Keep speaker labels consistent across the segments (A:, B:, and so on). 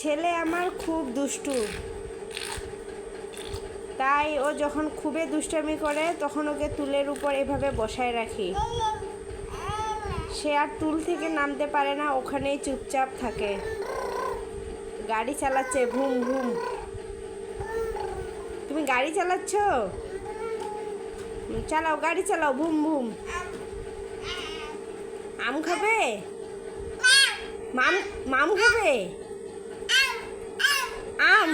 A: ছেলে আমার খুব দুষ্টু। তাই ও যখন খুবই দুষ্টামি করে, তখন ওকে তুলের উপর এভাবে বসায় রাখি। সে আর তুল থেকে নামতে পারে না, ওখানেই চুপচাপ থাকে। গাড়ি চালাচ্ছে, ভুম ভুম। তুমি গাড়ি চালাচ্ছ? চালাও, গাড়ি চালাও, ভুম ভুম। আম খাবে? মাম মাম খাবে? আম।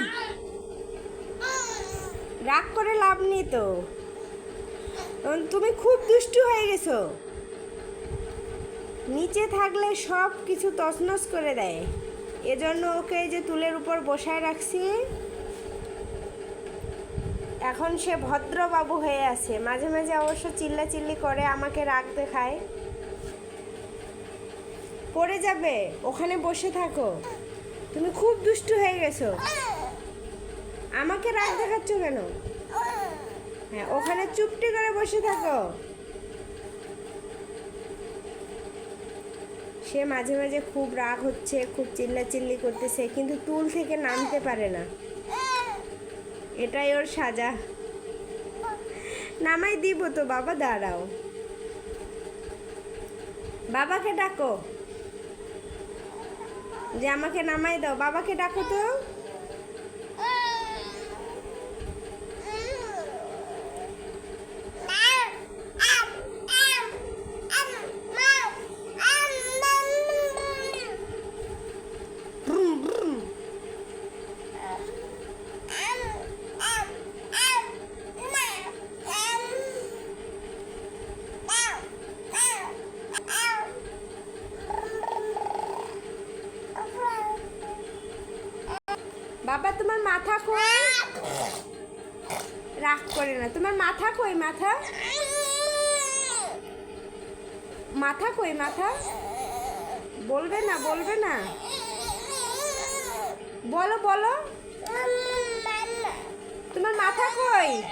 A: রাগ করে লাভ নেই তো। তুমি খুব দুষ্টু হয়ে গেছো। নিচে থাকলে সব কিছু তছনছ করে দেয়। এজন্য ওকে যে তুলের উপর বসায় রাখছি। এখন সে ভদ্রবাবু হয়ে আছে। মাঝে মাঝে অবশ্য চিল্লা চিল্লি করে আমাকে রাগ দেখায়। পড়ে যাবে, ওখানে বসে থাকো। তুমি খুব দুষ্টু হয়ে গেছো। আমাকে রাগ দেখাচ্ছ কেন? হ্যাঁ ওখানে চুপটি করে বসে থাকো। সে মাঝে মাঝে খুব রাগ হচ্ছে, খুব চিল্লা চিল্লি করতেছে, কিন্তু তুল থেকে নামতে পারে না। এটাই ওর সাজা। নামাই দিব তো, বাবা, দাঁড়াও। বাবাকে ডাকো। যে আমাকে নামাই দাও বাবাকে ডাকো তো। বাবা, তোমার মাথা কই? রাগ করে না। তোমার মাথা কই, মাথা? মাথা কই, মাথা? বলবে না বলবে না। বলো বলো। তোমার মাথা কই?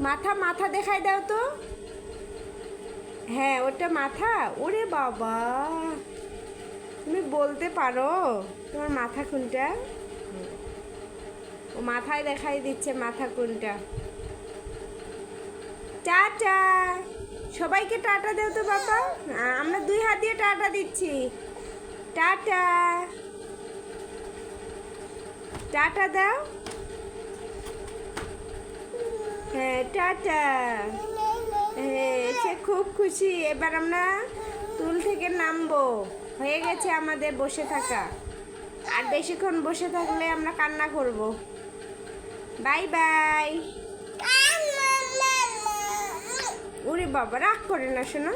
A: মাথা মাথা দেখাই দাও তো। হ্যাঁ ওটা মাথা। ওরে বাবা। তুমি বলতে পারো। তোমার মাথা কোনটা? ও মাথায় দেখাই দিচ্ছে মাথা কোনটা। টাটা। সবাইকে টাটা দাও তো বাবা। আমরা দুই হাত দিয়ে টাটা দিচ্ছি। টাটা। টাটা দাও। হ্যাঁ টাটা। হ্যাঁ সে খুব খুশি। এবার আমরা তুল থেকে নামবো। হয়ে গেছে আমাদের বসে থাকা। আর বেশিক্ষণ বসে থাকলে আমরা কান্না করব। Bye bye. ওরে বাবা রাগ করে না শোনো।